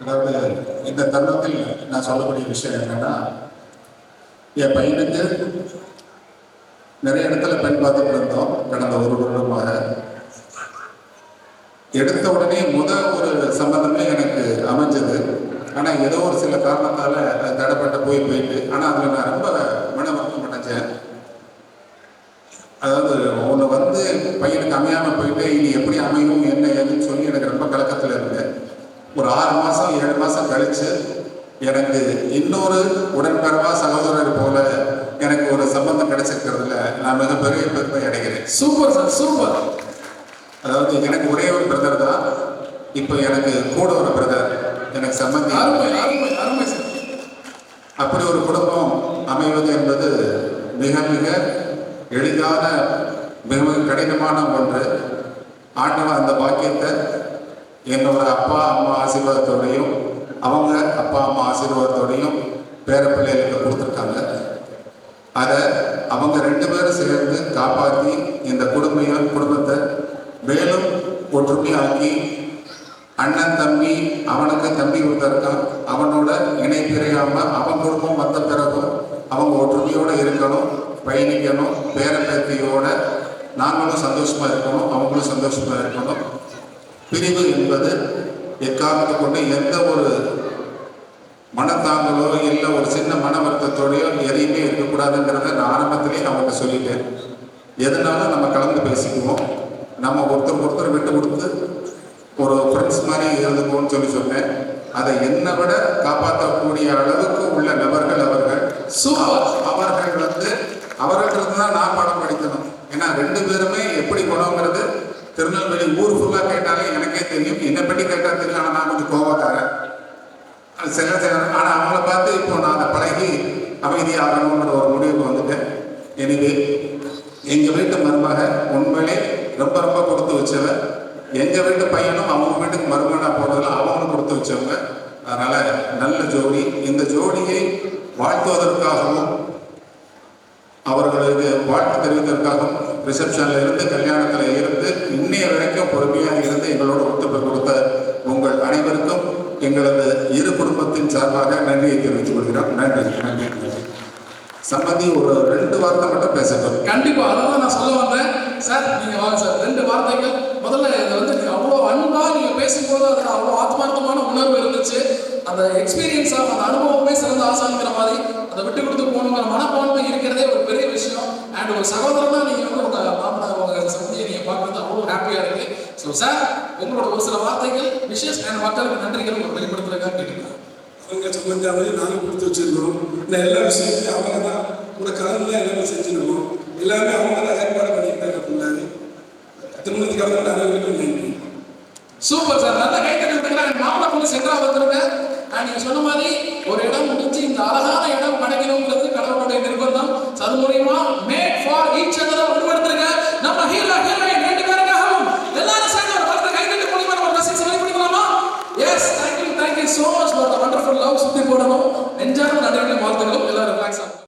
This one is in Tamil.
அதாவது இந்த தருணத்தில் நான் சொல்லக்கூடிய விஷயம் என்னன்னா என் பையனுக்கு நிறைய இடத்துல பெண் பார்த்துட்டு இருந்தோம் கடந்த ஒரு வருடமாக. எடுத்த உடனே முதல் ஒரு சம்பந்தமே எனக்கு அமைஞ்சது. ஆனால் ஏதோ ஒரு சில காரணத்தால் அது தடைப்பட்ட போய் போயிட்டு ஆனால் அதில் நான் ரொம்ப மன வருத்தம் அடைஞ்சேன் அதாவது ஒன்று வந்து பையனுக்கு அமையாமல் போயிட்டு இனி எப்படி அமையும் என்ன ஏதுன்னு சொல்லி எனக்கு ரொம்ப கலக்கத்தில் இருந்தேன் ஒரு ஆறு மாதம் கழிச்சு எனக்கு இன்னொரு உடன்பிறவா சகோதரர் போல எனக்கு ஒரு சம்பந்தம் கிடைச்சிருக்கிறதுல நான் மிகப்பெரிய பெருமை அடைகிறேன். சூப்பர் சார் சூப்பர் அதாவது எனக்கு ஒரே ஒரு பிரதர் தான். இப்போ எனக்கு கூட ஒரு பிரதர் எனக்கு சம்பந்தி அருமை அருமை அருமை சார் அப்படி ஒரு குடும்பம் அமைவது என்பது மிக மிக எளிதான மிக மிக கடினமான ஒன்று. ஆண்டவன் அந்த பாக்கியத்தை என்னோட அப்பா அம்மா ஆசீர்வாதத்தோடையும் அவங்க அப்பா அம்மா ஆசீர்வாதத்தோடையும் பேர பிள்ளைகளுக்கு கொடுத்துருக்காங்க. அதை அவங்க ரெண்டு பேரும் சேர்ந்து காப்பாற்றி இந்த குடும்ப குடும்பத்தை மேலும் ஒற்றுமையாக்கி அண்ணன் தம்பி அவனுக்கு தம்பி ஒருத்தர் அவனோட இணை பிரியாம அவன் குடும்பம் வந்த பிறகும் அவங்க ஒற்றுமையோடு இருக்கணும் பயணிக்கணும் பேரப்பேத்தியோட நாங்களும் சந்தோஷமாக இருக்கணும் அவங்களும் சந்தோஷமாக இருக்கணும். பிரிவு என்பது எக்காரணத்தை கொண்டு எந்த ஒரு மனத்தாங்களோ இல்லை ஒரு சின்ன மன வருத்தத்தோடையோ எதையுமே இருக்கக்கூடாதுங்கிறத நான் ஆரம்பத்திலேயே அவங்கள்ட்ட சொல்லிட்டேன். எதுனாலும் நம்ம கலந்து பேசிக்குவோம். நம்ம ஒருத்தர் ஒருத்தர் விட்டு கொடுத்து ஒரு ஃப்ரெண்ட்ஸ் மாதிரி இருந்துக்குவோம்னு சொல்லி சொன்னேன். அதை என்னை விட காப்பாற்றக்கூடிய அளவுக்கு உள்ள நபர்கள் அவர்கள். அவர்கள் வந்து அவர்களிருந்து தான் நான் பாடம் படிக்கணும். ஏன்னா ரெண்டு பேருமே எப்படி குணங்கிறது திருநெல்வேலி ஊர் ஃபுல்லாக கேட்டாலே எனக்கே தெரியும். என்னை பற்றி கேட்டால் தெரியும் ஆனால் நான் கொஞ்சம் கோவக்காரன். சில சில ஆனால் அவங்கள பார்த்து இப்போ நான் அதை பழகி அமைதியாகணுங்கிற ஒரு முடிவுக்கு வந்துட்டேன். எனவே எங்கள் வீட்டு மருமக உண்மையிலே ரொம்ப ரொம்ப கொடுத்து வச்சவன் எங்கள் வீட்டு பையனும் அவங்க வீட்டுக்கு மருமகனாக போனதில் அவங்களும் கொடுத்து வச்சவங்க. அதனால் நல்ல ஜோடி. இந்த ஜோடியை வாழ்த்துவதற்காகவும் அவர்களுக்கு வாழ்த்து தெரிவித்ததற்காகவும் ரிசப்ஷனில் இருந்து கல்யாணத்தில் இருந்து இன்னைய வரைக்கும் பொறுமையாக இருந்து எங்களோட ஒத்துழைப்பு கொடுத்த உங்கள் அனைவருக்கும் எங்களது இரு குடும்பத்தின் சார்பாக நன்றியை தெரிவித்துக் கொள்கிறோம். நன்றி நன்றி சம்பந்தி ஒரு ரெண்டு வார்த்தை மட்டும் பேசணும் கண்டிப்பா அதான் நான் சொல்ல வந்தேன். சார் நீங்க வாங்க சார். ரெண்டு வார்த்தைகள். முதல்ல இதை வந்து அவ்வளோ அன்பா நீங்க பேசும்போது அதுல அவ்வளோ ஆத்மார்த்தமான உணர்வு இருந்துச்சு. அந்த எக்ஸ்பீரியன்ஸ் அந்த அனுபவமே சிறந்த ஆசாங்கிற மாதிரி அதை விட்டு கொடுத்து போகணுங்கிற மனப்பான்மை அண்ட் ஒரு சகோதரனா நீங்க வந்து உங்க மாமனா உங்க சந்தியை நீங்க பார்க்கறது அவ்வளோ ஹாப்பியா இருக்கு. ஸோ சார் உங்களோட ஒரு சில வார்த்தைகள் விஷஸ் அண்ட் மக்களுக்கு நன்றிகள் உங்க வெளிப்படுத்துறதுக்காக கேட்டுக்கிறேன் அவங்க சம்பந்த மாதிரி நாங்கள் கொடுத்து வச்சிருக்கோம் இந்த எல்லா விஷயத்தையும் அவங்க தான் கூட கலந்து எல்லாமே செஞ்சிருக்கோம் எல்லாமே அவங்க தான் ஏற்பாடு பண்ணியிருக்காங்க பிள்ளாரு திருமணத்துக்கு அவங்க அனைவருக்கும் நன்றி. சூப்பர் சார் நல்ல கைத்தறி விட்டுக்கிறாங்க மாமலை கொண்டு சென்றா வந்துருங்க. நான் நீங்க சொன்ன மாதிரி ஒரு இடம் முடிஞ்சு இந்த அழகான இடம் கிடைக்கணுங்கிறது கடவுளுடைய நிர்பந்தம். அது மூலியமா ரசூல்லாவுக்கு சுத்தி போடணும். நெஞ்சார நடைமுறை வாழ்த்துக்களும். எல்லாரும் ரிலாக்ஸ் ஆகும்